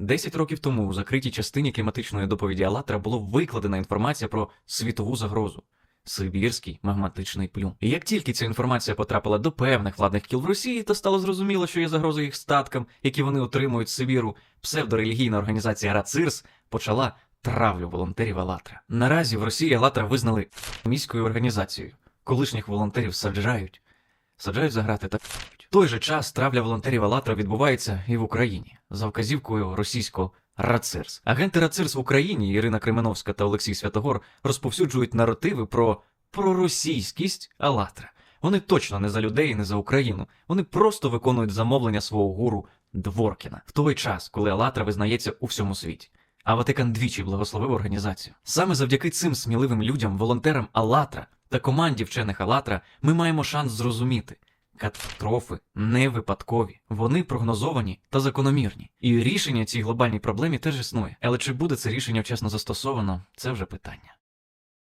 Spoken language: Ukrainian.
Десять років тому у закритій частині кліматичної доповіді Алатра було викладена інформація про світову загрозу. Сибірський магматичний плюм. І як тільки ця інформація потрапила до певних владних кіл в Росії, то стало зрозуміло, що є загроза їх статкам, які вони отримують Сибіру, псевдорелігійна організація Рацирс почала травлю волонтерів Алатра. Наразі в Росії Алатра визнали міською організацією. Колишніх волонтерів саджають, саджають за грати та в той же час травля волонтерів Алатра відбувається і в Україні за вказівкою російського Рацирс. Агенти Рацирс в Україні Ірина Кременовська та Олексій Святогор розповсюджують наративи про проросійськість Алатра. Вони точно не за людей не за Україну. Вони просто виконують замовлення свого гуру Дворкіна в той час, коли Алатра визнається у всьому світі. А Ватикан двічі благословив організацію. Саме завдяки цим сміливим людям, волонтерам Алатра та команді вчених Алатра, ми маємо шанс зрозуміти. Катастрофи не випадкові, вони прогнозовані та закономірні. І рішення цій глобальній проблемі теж існує. Але чи буде це рішення вчасно застосовано, це вже питання.